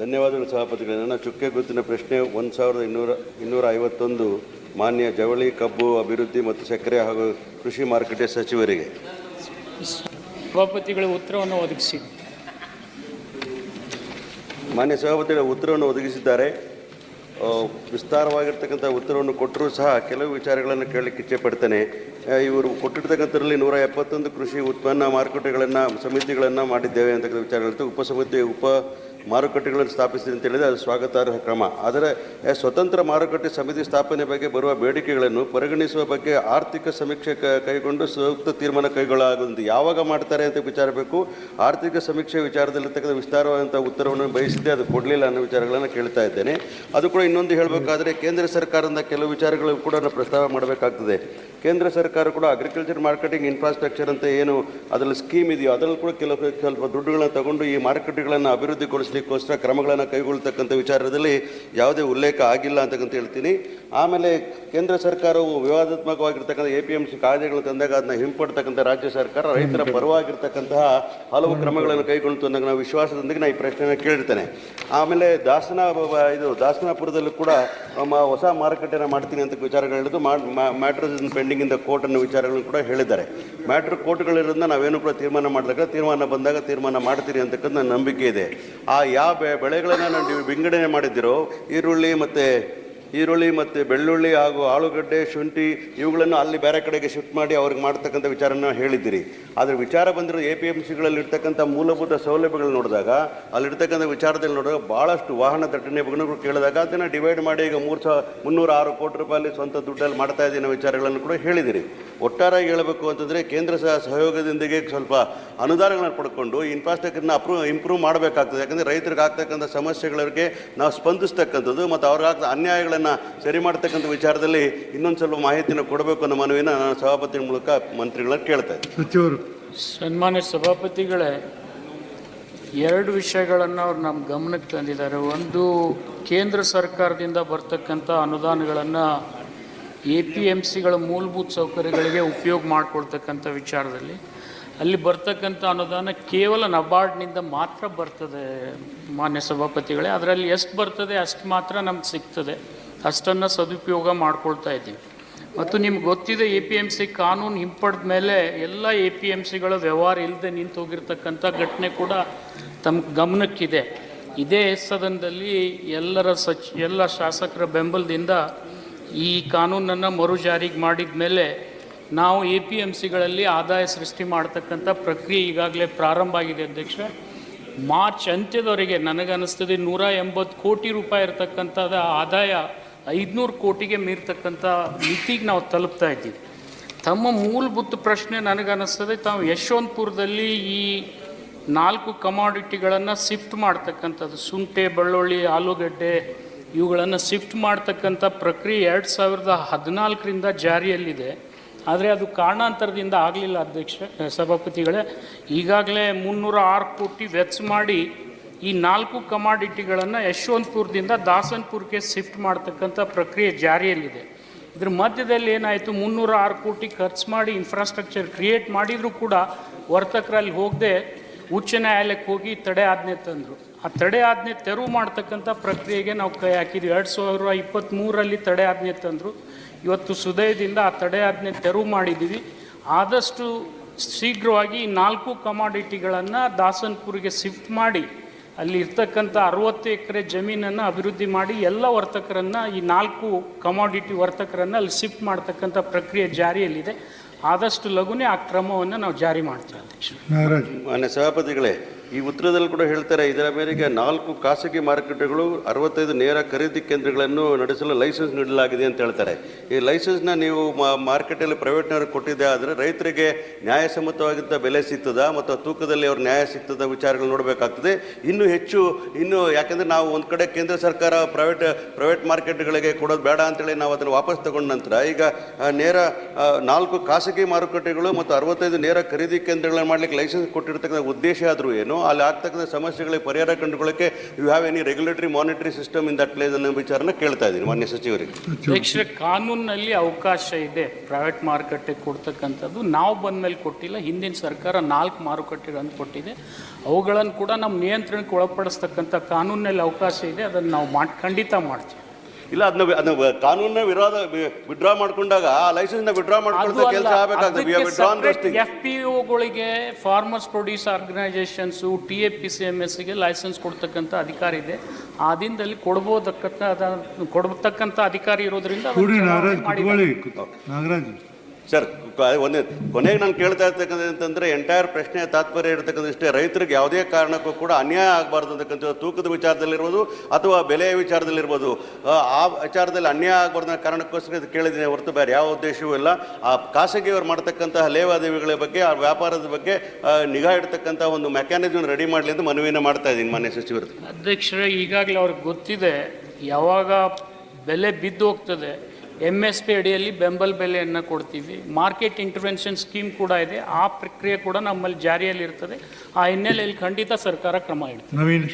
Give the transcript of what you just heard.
ಧನ್ಯವಾದಗಳು ಸಭಾಪತಿಗಳೇ. ನನ್ನ ಚುಕ್ಕೆ ಗುರುತಿನ ಪ್ರಶ್ನೆ ಒಂದು ಸಾವಿರದ ಇನ್ನೂರ ಇನ್ನೂರ ಐವತ್ತೊಂದು ಮಾನ್ಯ ಜವಳಿ ಕಬ್ಬು ಅಭಿವೃದ್ಧಿ ಮತ್ತು ಸಕ್ಕರೆ ಹಾಗೂ ಕೃಷಿ ಮಾರುಕಟ್ಟೆ ಸಚಿವರಿಗೆ. ಸಭಾಪತಿಗಳ ಉತ್ತರವನ್ನು ಒದಗಿಸಿ. ಮಾನ್ಯ ಸಭಾಪತಿಗಳ ಉತ್ತರವನ್ನು ಒದಗಿಸಿದ್ದಾರೆ. ವಿಸ್ತಾರವಾಗಿರ್ತಕ್ಕಂಥ ಉತ್ತರವನ್ನು ಕೊಟ್ಟರೂ ಸಹ ಕೆಲವು ವಿಚಾರಗಳನ್ನು ಕೇಳಲಿಕ್ಕೆ ಇಚ್ಛೆ ಪಡ್ತೇನೆ ಇವರು ಕೊಟ್ಟಿರ್ತಕ್ಕಂಥದ್ರಲ್ಲಿ ನೂರ ಎಪ್ಪತ್ತೊಂದು ಕೃಷಿ ಉತ್ಪನ್ನ ಮಾರುಕಟ್ಟೆಗಳನ್ನು ಸಮಿತಿಗಳನ್ನು ಮಾಡಿದ್ದೇವೆ ಅಂತಕ್ಕಂಥ ವಿಚಾರಗಳಿತ್ತು ಉಪ ಸಮಿತಿ ಉಪ ಮಾರುಕಟ್ಟೆಗಳನ್ನು ಸ್ಥಾಪಿಸಿದೆ ಅಂತ ಹೇಳಿದರೆ ಅದು ಸ್ವಾಗತಾರ್ಹ ಕ್ರಮ. ಆದರೆ ಸ್ವತಂತ್ರ ಮಾರುಕಟ್ಟೆ ಸಮಿತಿ ಸ್ಥಾಪನೆ ಬಗ್ಗೆ ಬರುವ ಬೇಡಿಕೆಗಳನ್ನು ಪರಿಗಣಿಸುವ ಬಗ್ಗೆ ಆರ್ಥಿಕ ಸಮೀಕ್ಷೆ ಕೈಗೊಂಡು ಸೂಕ್ತ ತೀರ್ಮಾನ ಕೈಗೊಳ್ಳಲಾಗುವುದು ಯಾವಾಗ ಮಾಡ್ತಾರೆ ಅಂತ ವಿಚಾರಬೇಕು. ಆರ್ಥಿಕ ಸಮೀಕ್ಷೆ ವಿಚಾರದಲ್ಲಿ ವಿಚಾರದಲ್ಲಿರ್ತಕ್ಕಂಥ ವಿಸ್ತಾರವಾದಂಥ ಉತ್ತರವನ್ನು ಬಯಸಿದ್ದೆ ಅದು ಕೊಡಲಿಲ್ಲ ಅನ್ನೋ ವಿಚಾರಗಳನ್ನು ಕೇಳ್ತಾ ಇದ್ದೇನೆ. ಅದು ಕೂಡ ಇನ್ನೊಂದು ಹೇಳಬೇಕಾದ್ರೆ ಕೇಂದ್ರ ಸರ್ಕಾರದಿಂದ ಕೆಲವು ವಿಚಾರಗಳು ಕೂಡ ಪ್ರಸ್ತಾವ ಮಾಡಬೇಕಾಗ್ತದೆ. ಕೇಂದ್ರ ಸರ್ಕಾರ ಕೂಡ ಅಗ್ರಿಕಲ್ಚರ್ ಮಾರ್ಕೆಟಿಂಗ್ ಇನ್ಫ್ರಾಸ್ಟ್ರಕ್ಚರ್ ಅಂತ ಏನು ಅದರಲ್ಲಿ ಸ್ಕೀಮ್ ಇದೆಯೋ ಅದರಲ್ಲಿ ಕೂಡ ಕೆಲವು ಸ್ವಲ್ಪ ದುಡ್ಡುಗಳನ್ನ ತಗೊಂಡು ಈ ಮಾರುಕಟ್ಟೆಗಳನ್ನು ಅಭಿವೃದ್ಧಿಗೊಳಿಸಲಿಕ್ಕೋಸ್ಕರ ಕ್ರಮಗಳನ್ನು ಕೈಗೊಳ್ತಕ್ಕಂಥ ವಿಚಾರದಲ್ಲಿ ಯಾವುದೇ ಉಲ್ಲೇಖ ಆಗಿಲ್ಲ ಅಂತಕ್ಕಂತ ಹೇಳ್ತೀನಿ. ಆಮೇಲೆ ಕೇಂದ್ರ ಸರ್ಕಾರವು ವಿವಾದಾತ್ಮಕವಾಗಿರ್ತಕ್ಕಂಥ ಎ ಪಿ ಎಂ ಸಿ ಕಾಯ್ದೆಗಳು ತಂದಾಗ ಅದನ್ನ ಹಿಂಪಡ್ತಕ್ಕಂಥ ರಾಜ್ಯ ಸರ್ಕಾರ ರೈತರ ಪರವಾಗಿರ್ತಕ್ಕಂತಹ ಹಲವು ಕ್ರಮಗಳನ್ನು ಕೈಗೊಳ್ತು ಅಂದಾಗ ನಾವು ವಿಶ್ವಾಸದೊಂದಿಗೆ ನಾನು ಈ ಪ್ರಶ್ನೆಯನ್ನು ಕೇಳಿರ್ತೇನೆ. ಆಮೇಲೆ ದಾಸನ ಇದು ದಾಸನಾಪುರದಲ್ಲೂ ಕೂಡ ಹೊಸ ಮಾರುಕಟ್ಟೆನ ಮಾಡ್ತೀನಿ ಅಂತ ವಿಚಾರಗಳು ಹೇಳಿದ್ದು ಮ್ಯಾಟ್ರಸ್ ಪೆಂಡಿಂಗ್ ಇಂದ ಕೋರ್ಟ್ ಅನ್ನೋ ವಿಚಾರಗಳನ್ನು ಕೂಡ ಹೇಳಿದ್ದಾರೆ. ಮ್ಯಾಟ್ರ್ ಕೋರ್ಟ್ಗಳಿರೋದ್ರಿಂದ ನಾವೇನು ಕೂಡ ತೀರ್ಮಾನ ಮಾಡಿದಾಗ ತೀರ್ಮಾನ ಬಂದಾಗ ತೀರ್ಮಾನ ಮಾಡ್ತೀರಿ ಅಂತಕ್ಕಂಥ ನನ್ನ ನಂಬಿಕೆ ಇದೆ. ಆ ಯಾವ ಬೆ ಬೆಳೆಗಳನ್ನು ನೀವು ವಿಂಗಡಣೆ ಮಾಡಿದ್ದೀರೋ, ಈರುಳ್ಳಿ ಮತ್ತು ಈರುಳ್ಳಿ ಮತ್ತು ಬೆಳ್ಳುಳ್ಳಿ ಹಾಗೂ ಆಲೂಗಡ್ಡೆ, ಶುಂಠಿ, ಇವುಗಳನ್ನು ಅಲ್ಲಿ ಬೇರೆ ಕಡೆಗೆ ಶಿಫ್ಟ್ ಮಾಡಿ ಅವ್ರಿಗೆ ಮಾಡ್ತಕ್ಕಂಥ ವಿಚಾರನ ಹೇಳಿದ್ದೀರಿ. ಆದರೆ ವಿಚಾರ ಬಂದಿರೋ ಎ ಪಿ ಎಂ ಸಿಗಳಲ್ಲಿ ಇರ್ತಕ್ಕಂಥ ಮೂಲಭೂತ ಸೌಲಭ್ಯಗಳು ನೋಡಿದಾಗ, ಅಲ್ಲಿರ್ತಕ್ಕಂಥ ವಿಚಾರದಲ್ಲಿ ನೋಡಿದಾಗ ಭಾಳಷ್ಟು ವಾಹನ ದಟ್ಟಣೆ ಬಗ್ಗೆ ಕೇಳಿದಾಗ ಅದನ್ನು ಡಿವೈಡ್ ಮಾಡಿ ಈಗ ಮೂರು ಸಾವಿರ ಮುನ್ನೂರ ಆರು ಕೋಟಿ ರೂಪಾಯಿ ಸ್ವಂತ ದುಡ್ಡಲ್ಲಿ ಮಾಡ್ತಾ ಇದ್ದೀನಿ ವಿಚಾರಗಳನ್ನು ಕೂಡ ಹೇಳಿದಿರಿ ಒಟ್ಟಾರೆಯಾಗಿ ಹೇಳಬೇಕು ಅಂತಂದರೆ ಕೇಂದ್ರ ಸಹ ಸಹಯೋಗದೊಂದಿಗೆ ಸ್ವಲ್ಪ ಅನುದಾನಗಳನ್ನು ಪಡ್ಕೊಂಡು ಇನ್ಫ್ರಾಸ್ಟ್ರಕ್ಚರ್ನ ಅಪ್ರೂವ್ ಇಂಪ್ರೂವ್ ಮಾಡಬೇಕಾಗ್ತದೆ. ಯಾಕಂದರೆ ರೈತರಿಗೆ ಆಗ್ತಕ್ಕಂಥ ಸಮಸ್ಯೆಗಳಿಗೆ ನಾವು ಸ್ಪಂದಿಸ್ತಕ್ಕಂಥದ್ದು ಮತ್ತು ಅವ್ರಿಗೆ ಆಗ್ತ ಅನ್ಯಾಯಗಳನ್ನು ಸರಿ ಮಾಡ್ತಕ್ಕಂಥ ವಿಚಾರದಲ್ಲಿ ಇನ್ನೊಂದು ಸ್ವಲ್ಪ ಮಾಹಿತಿನ ಕೊಡಬೇಕು ಅನ್ನೋ ಮನವಿನ ನಾನು ಸಭಾಪತಿ ಮೂಲಕ ಮಂತ್ರಿಗಳನ್ನ ಕೇಳ್ತಾ ಇದ್ದೀನಿ. ಸಚಿವರು. ಸನ್ಮಾನ್ಯ ಸಭಾಪತಿಗಳೇ ಎರಡು ವಿಷಯಗಳನ್ನು ಅವ್ರು ನಮ್ಮ ಗಮನಕ್ಕೆ ತಂದಿದ್ದಾರೆ. ಒಂದು ಕೇಂದ್ರ ಸರ್ಕಾರದಿಂದ ಬರ್ತಕ್ಕಂಥ ಅನುದಾನಗಳನ್ನು ಎ ಪಿ ಎಂ ಸಿಗಳ ಮೂಲಭೂತ ಸೌಕರ್ಯಗಳಿಗೆ ಉಪಯೋಗ ಮಾಡಿಕೊಳ್ತಕ್ಕಂಥ ವಿಚಾರದಲ್ಲಿ ಅಲ್ಲಿ ಬರ್ತಕ್ಕಂಥ ಅನುದಾನ ಕೇವಲ ನಬಾರ್ಡ್ನಿಂದ ಮಾತ್ರ ಬರ್ತದೆ ಮಾನ್ಯ ಸಭಾಪತಿಗಳೇ. ಅದರಲ್ಲಿ ಎಷ್ಟು ಬರ್ತದೆ ಅಷ್ಟು ಮಾತ್ರ ನಮ್ಗೆ ಸಿಗ್ತದೆ. ಅಷ್ಟನ್ನು ಸದುಪಯೋಗ ಮಾಡ್ಕೊಳ್ತಾ ಇದ್ದೀವಿ. ಮತ್ತು ನಿಮ್ಗೆ ಗೊತ್ತಿದೆ ಎ ಪಿ ಎಂ ಸಿ ಕಾನೂನು ಹಿಂಪಡೆದ ಮೇಲೆ ಎಲ್ಲ ಎ ಪಿ ಎಂ ಸಿಗಳ ವ್ಯವಹಾರ ಇಲ್ಲದೆ ನಿಂತು ಹೋಗಿರ್ತಕ್ಕಂಥ ಘಟನೆ ಕೂಡ ತಮ್ಮ ಗಮನಕ್ಕಿದೆ. ಇದೇ ಸದನದಲ್ಲಿ ಎಲ್ಲರ ಸಚ್ ಎಲ್ಲ ಶಾಸಕರ ಬೆಂಬಲದಿಂದ ಈ ಕಾನೂನನ್ನು ಮರು ಜಾರಿಗೆ ಮಾಡಿದ ಮೇಲೆ ನಾವು ಎ ಪಿ ಎಂ ಸಿಗಳಲ್ಲಿ ಆದಾಯ ಸೃಷ್ಟಿ ಮಾಡ್ತಕ್ಕಂಥ ಪ್ರಕ್ರಿಯೆ ಈಗಾಗಲೇ ಪ್ರಾರಂಭ ಆಗಿದೆ ಅಧ್ಯಕ್ಷ ಮಾರ್ಚ್ ಅಂತ್ಯದವರೆಗೆ ನನಗನ್ನಿಸ್ತದೆ ನೂರ ಎಂಬತ್ತು ಕೋಟಿ ರೂಪಾಯಿ ಇರತಕ್ಕಂಥದ ಆದಾಯ ಐದುನೂರು ಕೋಟಿಗೆ ಮೀರ್ತಕ್ಕಂಥ ಮಿತಿಗೆ ನಾವು ತಲುಪ್ತಾ ಇದ್ದೀವಿ. ತಮ್ಮ ಮೂಲಭೂತ ಪ್ರಶ್ನೆ ನನಗನ್ನಿಸ್ತದೆ, ತಾವು ಯಶವಂತಪುರದಲ್ಲಿ ಈ ನಾಲ್ಕು ಕಮಾಡಿಟಿಗಳನ್ನು ಶಿಫ್ಟ್ ಮಾಡ್ತಕ್ಕಂಥದ್ದು. ಸುಂಟೆ ಬೆಳ್ಳುಳ್ಳಿ, ಆಲೂಗಡ್ಡೆ ಇವುಗಳನ್ನು ಶಿಫ್ಟ್ ಮಾಡ್ತಕ್ಕಂಥ ಪ್ರಕ್ರಿಯೆ ಎರಡು ಸಾವಿರದ ಹದಿನಾಲ್ಕರಿಂದ ಜಾರಿಯಲ್ಲಿದೆ. ಆದರೆ ಅದು ಕಾರಣಾಂತರದಿಂದ ಆಗಲಿಲ್ಲ ಅಧ್ಯಕ್ಷ ಸಭಾಪತಿಗಳೇ. ಈಗಾಗಲೇ ಮುನ್ನೂರ ಆರು ಕೋಟಿ ವೆಚ್ಚ ಮಾಡಿ ಈ ನಾಲ್ಕು ಕಮಾಡಿಟಿಗಳನ್ನು ಯಶವಂತಪುರದಿಂದ ದಾಸನ್ಪುರಕ್ಕೆ ಶಿಫ್ಟ್ ಮಾಡ್ತಕ್ಕಂಥ ಪ್ರಕ್ರಿಯೆ ಜಾರಿಯಲ್ಲಿದೆ. ಇದ್ರ ಮಧ್ಯದಲ್ಲಿ ಏನಾಯಿತು, ಮುನ್ನೂರ ಆರು ಕೋಟಿ ಖರ್ಚು ಮಾಡಿ ಇನ್ಫ್ರಾಸ್ಟ್ರಕ್ಚರ್ ಕ್ರಿಯೇಟ್ ಮಾಡಿದರೂ ಕೂಡ ವರ್ತಕರಲ್ಲಿ ಹೋಗದೆ ಉಚ್ಚ ನ್ಯಾಯಾಲಯಕ್ಕೆ ಹೋಗಿ ತಡೆ ಆಜ್ಞೆ ತಂದರು. ಆ ತಡೆ ಆಜ್ಞೆ ತೆರವು ಮಾಡ್ತಕ್ಕಂಥ ಪ್ರಕ್ರಿಯೆಗೆ ನಾವು ಕೈ ಹಾಕಿದ್ವಿ. ಎರಡು ಸಾವಿರದ ಇಪ್ಪತ್ತ್ಮೂರರಲ್ಲಿ ತಡೆ ಆಜ್ಞೆ ತಂದರು. ಇವತ್ತು ಸುದಯದಿಂದ ಆ ತಡೆ ಆಜ್ಞೆ ತೆರವು ಮಾಡಿದ್ದೀವಿ. ಆದಷ್ಟು ಶೀಘ್ರವಾಗಿ ಈ ನಾಲ್ಕು ಕಮಾಡಿಟಿಗಳನ್ನು ದಾಸನ್ಪುರಿಗೆ ಶಿಫ್ಟ್ ಮಾಡಿ ಅಲ್ಲಿ ಇರ್ತಕ್ಕಂಥ ಅರುವತ್ತು ಎಕರೆ ಜಮೀನನ್ನು ಅಭಿವೃದ್ಧಿ ಮಾಡಿ ಎಲ್ಲ ವರ್ತಕರನ್ನು ಈ ನಾಲ್ಕು ಕಮಾಡಿಟಿ ವರ್ತಕರನ್ನು ಅಲ್ಲಿ ಶಿಫ್ಟ್ ಮಾಡ್ತಕ್ಕಂಥ ಪ್ರಕ್ರಿಯೆ ಜಾರಿಯಲ್ಲಿದೆ. ಆದಷ್ಟು ಲಘುನೇ ಆ ಕ್ರಮವನ್ನು ನಾವು ಜಾರಿ ಮಾಡ್ತೀವಿ ಅಧ್ಯಕ್ಷ ಮಾನ್ಯ ಸಭಾಪತಿಗಳೇ ಈ ಉತ್ತರದಲ್ಲಿ ಕೂಡ ಹೇಳ್ತಾರೆ, ಇದರ ಮೇರೆಗೆ ನಾಲ್ಕು ಖಾಸಗಿ ಮಾರುಕಟ್ಟೆಗಳು ಅರವತ್ತೈದು ನೇರ ಖರೀದಿ ಕೇಂದ್ರಗಳನ್ನು ನಡೆಸಲು ಲೈಸೆನ್ಸ್ ನೀಡಲಾಗಿದೆ ಅಂತ ಹೇಳ್ತಾರೆ. ಈ ಲೈಸೆನ್ಸ್ನ ನೀವು ಮಾರ್ಕೆಟಲ್ಲಿ ಪ್ರೈವೇಟ್ನವ್ರಿಗೆ ಕೊಟ್ಟಿದ್ದೆ ಆದರೆ ರೈತರಿಗೆ ನ್ಯಾಯಸಮ್ಮತವಾಗಿದ್ದ ಬೆಲೆ ಸಿಗ್ತದಾ ಮತ್ತು ತೂಕದಲ್ಲಿ ಅವ್ರ ನ್ಯಾಯ ಸಿಗ್ತದ ವಿಚಾರಗಳು ನೋಡಬೇಕಾಗ್ತದೆ. ಇನ್ನೂ ಹೆಚ್ಚು, ಇನ್ನು ಯಾಕೆಂದರೆ ನಾವು ಒಂದು ಕಡೆ ಕೇಂದ್ರ ಸರ್ಕಾರ ಪ್ರೈವೇಟ್ ಪ್ರೈವೇಟ್ ಮಾರ್ಕೆಟ್ಗಳಿಗೆ ಕೊಡೋದು ಬೇಡ ಅಂತೇಳಿ ನಾವು ಅದನ್ನು ವಾಪಸ್ ತಗೊಂಡ ನಂತರ ಈಗ ನೇರ ನಾಲ್ಕು ಖಾಸಗಿ ಮಾರುಕಟ್ಟೆಗಳು ಮತ್ತು ಅರವತ್ತೈದು ನೇರ ಖರೀದಿ ಕೇಂದ್ರಗಳನ್ನು ಮಾಡಲಿಕ್ಕೆ ಲೈಸೆನ್ಸ್ ಕೊಟ್ಟಿರ್ತಕ್ಕಂಥ ಉದ್ದೇಶ ಆದರೂ ಏನು? ಅಲ್ಲಿ ಆಗ್ತಕ್ಕಂಥ ಸಮಸ್ಯೆಗಳಿಗೆ ಪರಿಹಾರ ಕಂಡುಕೊಳ್ಳೋಕ್ಕೆ you have any regulatory monitory system in that place ಅನ್ನೋ ವಿಚಾರನ ಕೇಳ್ತಾ ಇದ್ದೀನಿ ಮಾನ್ಯ ಸಚಿವರಿಗೆ ಅಧ್ಯಕ್ಷರೇ ಕಾನೂನಿನಲ್ಲಿ ಅವಕಾಶ ಇದೆ. ಪ್ರೈವೇಟ್ ಮಾರುಕಟ್ಟೆಗೆ ಕೊಡ್ತಕ್ಕಂಥದ್ದು. ನಾವು ಬಂದ ಮೇಲೆ ಕೊಟ್ಟಿಲ್ಲ. ಹಿಂದಿನ ಸರ್ಕಾರ ನಾಲ್ಕು ಮಾರುಕಟ್ಟೆಗಳನ್ನು ಕೊಟ್ಟಿದೆ. ಅವುಗಳನ್ನು ಕೂಡ ನಮ್ಮ ನಿಯಂತ್ರಣಕ್ಕೆ ಒಳಪಡಿಸ್ತಕ್ಕಂಥ ಕಾನೂನಿನಲ್ಲಿ ಅವಕಾಶ ಇದೆ. ಅದನ್ನು ನಾವು ಮಾಡಿ ಖಂಡಿತ ಮಾಡ್ತೀವಿ. ಇಲ್ಲ ಅದನ್ನ ಅದನ್ನ ಕಾನೂನಿನ ವಿರೋಧ ವಿಡ್ರಾ ಮಾಡ್ಕೊಂಡಾಗ ಆ ಲೈಸೆನ್ಸ್ನ ವಿಡ್ರಾ ಮಾಡ್ಕೊಳ್ಳೋ ಕೆಲಸ ಆಗಬೇಕಾಗ್ತದೆ. F P ಒಗಳಿಗೆ farmers produce organisations T A P C M ಗೆ ಲೈಸೆನ್ಸ್ ಕೊಡ್ತಕ್ಕಂಥ ಅಧಿಕಾರ ಇದೆ. ಆ ದಿನದಲ್ಲಿ ಕೊಡ್ಬೋದಕ್ಕಂಥ ಅದ- ಕೊಡ್ತಕ್ಕಂಥ ಅಧಿಕಾರಿ ಇರೋದ್ರಿಂದ. ನಾಗರಾಜ್. ಸರ್ ಒಂದೇ ಕೊನೆಗೆ ನಾನು ಕೇಳ್ತಾ ಇರ್ತಕ್ಕಂಥ ಅಂತಂದ್ರೆ ಎಂಟೈರ್ ಪ್ರಶ್ನೆ ತಾತ್ಪರ್ಯ ಇರತಕ್ಕಂಥ ಇಷ್ಟೇ. ರೈತರಿಗೆ ಯಾವುದೇ ಕಾರಣಕ್ಕೂ ಕೂಡ ಅನ್ಯಾಯ ಆಗಬಾರ್ದು ಅಂತಕ್ಕಂಥ ತೂಕದ ವಿಚಾರದಲ್ಲಿರ್ಬೋದು ಅಥವಾ ಬೆಲೆಯ ವಿಚಾರದಲ್ಲಿರ್ಬೋದು. ಆ, ವಿಚಾರದಲ್ಲಿ ಅನ್ಯಾಯ ಆಗಬಾರ್ದು ಕಾರಣಕ್ಕೋಸ್ಕರ ಇದು ಕೇಳಿದ್ದೀನಿ. ಹೊರತು ಬೇರೆ ಯಾವ ಉದ್ದೇಶವೂ ಇಲ್ಲ. ಆ ಖಾಸಗಿಯವರು ಮಾಡ್ತಕ್ಕಂತಹ ಲೇವಾದೇವಿಗಳ ಬಗ್ಗೆ ಆ ವ್ಯಾಪಾರದ ಬಗ್ಗೆ ನಿಗಾ ಇಡ್ತಕ್ಕಂಥ ಒಂದು ಮೆಕ್ಯಾನಿಸಮ್ ರೆಡಿ ಮಾಡಲಿ ಅಂತ ಮನವಿಯನ್ನು ಮಾಡ್ತಾ ಇದ್ದೀನಿ ಮಾನ್ಯ ಸಚಿವರು ಅಧ್ಯಕ್ಷರೇ ಈಗಾಗಲೇ ಅವ್ರಿಗೆ ಗೊತ್ತಿದೆ ಯಾವಾಗ ಬೆಲೆ ಬಿದ್ದು ಹೋಗ್ತದೆ ಎಂ ಎಸ್ ಪಿ ಅಡಿಯಲ್ಲಿ ಬೆಂಬಲ ಬೆಲೆಯನ್ನು ಕೊಡ್ತೀವಿ. ಮಾರ್ಕೆಟ್ ಇಂಟರ್ವೆನ್ಷನ್ ಸ್ಕೀಮ್ ಕೂಡ ಇದೆ. ಆ ಪ್ರಕ್ರಿಯೆ ಕೂಡ ನಮ್ಮಲ್ಲಿ ಜಾರಿಯಲ್ಲಿರ್ತದೆ. ಆ ಹಿನ್ನೆಲೆಯಲ್ಲಿ ಖಂಡಿತ ಸರ್ಕಾರ ಕ್ರಮ ಇಡ್ತದೆ. ನವೀನ್